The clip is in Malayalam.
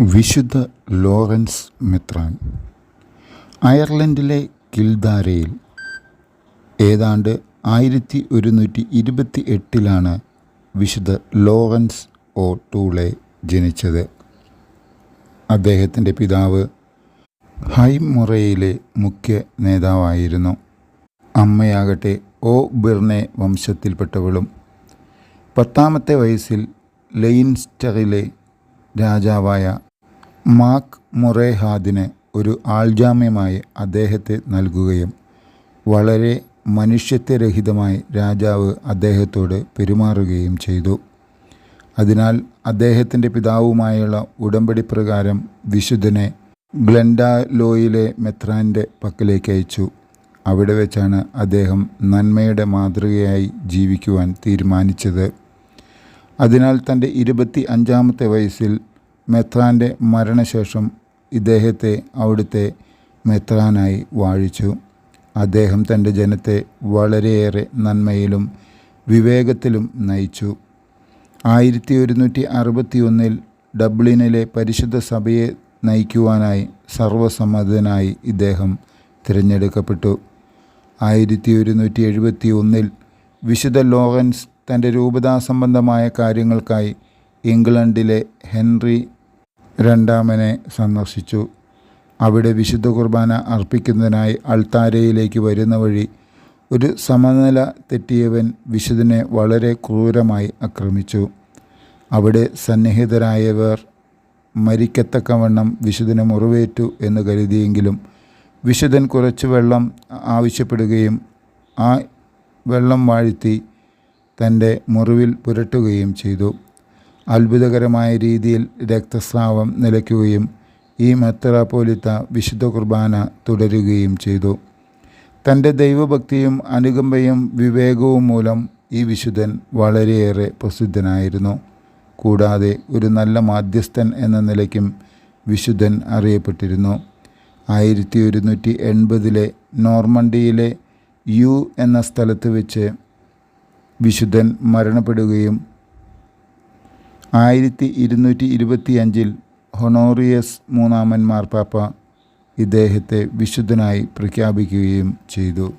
വിശുദ്ധ ലോറൻസ് മെത്രാൻ. അയർലൻഡിലെ കിൽദാരയിൽ ഏതാണ്ട് ആയിരത്തി ഒരുന്നൂറ്റി ഇരുപത്തി എട്ടിലാണ് വിശുദ്ധ ലോറൻസ് ഓ ടൂളെ ജനിച്ചത്. അദ്ദേഹത്തിന്റെ പിതാവ് ഹൈമുറയിലെ മുഖ്യ നേതാവായിരുന്നു. അമ്മയാകട്ടെ ഓ ബിർണെ വംശത്തിൽപ്പെട്ടവളും. പത്താമത്തെ വയസ്സിൽ ലെയിൻസ്റ്ററിലെ രാജാവായ മാക് മൊറേഹാദിന് ഒരു ആൾജാമ്യമായി അദ്ദേഹത്തെ നൽകുകയും വളരെ മനുഷ്യത്വരഹിതമായി രാജാവ് അദ്ദേഹത്തോട് പെരുമാറുകയും ചെയ്തു. അതിനാൽ അദ്ദേഹത്തിന്റെ പിതാവുമായുള്ള ഉടമ്പടി പ്രകാരം വിശുദ്ധനെ ഗ്ലൻഡാലോയിലെ മെത്രാന്റെ പക്കലേക്ക് അയച്ചു. അവിടെ വെച്ചാണ് അദ്ദേഹം നന്മയുടെ മാതൃകയായി ജീവിക്കുവാൻ തീരുമാനിച്ചത്. അതിനാൽ തന്റെ ഇരുപത്തി അഞ്ചാമത്തെ വയസ്സിൽ മെത്രാന്റെ മരണശേഷം ഇദ്ദേഹത്തെ അവിടുത്തെ മെത്രാനായി വാഴിച്ചു. അദ്ദേഹം തന്റെ ജനത്തെ വളരെയേറെ നന്മയിലും വിവേകത്തിലും നയിച്ചു. ആയിരത്തി ഒരുന്നൂറ്റി അറുപത്തി ഒന്നിൽ ഡബ്ലിനിലെ പരിശുദ്ധ സഭയെ നയിക്കുവാനായി സർവസമ്മതനായി ഇദ്ദേഹം തിരഞ്ഞെടുക്കപ്പെട്ടു. ആയിരത്തി ഒരുന്നൂറ്റി എഴുപത്തി ഒന്നിൽ വിശുദ്ധ ലോറൻസ് തന്റെ രൂപതാ സംബന്ധമായ കാര്യങ്ങൾക്കായി ഇംഗ്ലണ്ടിലെ ഹെൻറി രണ്ടാമനെ സന്ദർശിച്ചു. അവിടെ വിശുദ്ധ കുർബാന അർപ്പിക്കുന്നതിനായി അൾത്താരയിലേക്ക് വരുന്ന വഴി ഒരു സമനില തെറ്റിയവൻ വിശുദ്ധനെ വളരെ ക്രൂരമായി ആക്രമിച്ചു. അവിടെ സന്നിഹിതരായവർ മരിക്കത്തക്കവണ്ണം വിശുദ്ധനെ മുറിവേറ്റു എന്ന് കരുതിയെങ്കിലും വിശുദ്ധൻ കുറച്ച് വെള്ളം ആവശ്യപ്പെടുകയും ആ വെള്ളം വാഴ്ത്തി തന്റെ മുറിവിൽ പുരട്ടുകയും ചെയ്തു. അത്ഭുതകരമായ രീതിയിൽ രക്തസ്രാവം നിലയ്ക്കുകയും ഈ മെത്രാപ്പോലിത്ത വിശുദ്ധ കുർബാന തുടരുകയും ചെയ്തു. തന്റെ ദൈവഭക്തിയും അനുകമ്പയും വിവേകവും മൂലം ഈ വിശുദ്ധൻ വളരെയേറെ പ്രസിദ്ധനായിരുന്നു. കൂടാതെ ഒരു നല്ല മാധ്യസ്ഥൻ എന്ന നിലയ്ക്കും വിശുദ്ധൻ അറിയപ്പെട്ടിരുന്നു. ആയിരത്തി ഒരുന്നൂറ്റി എൺപതിലെ നോർമണ്ടിയിലെ യു എന്ന സ്ഥലത്ത് വെച്ച് വിശുദ്ധൻ മരണപ്പെടുകയും ആയിരത്തി ഇരുന്നൂറ്റി ഇരുപത്തി അഞ്ചിൽ ഹൊണോറിയസ് മൂന്നാമൻ മാർപ്പാപ്പ ഇദ്ദേഹത്തെ വിശുദ്ധനായി പ്രഖ്യാപിക്കുകയും ചെയ്തു.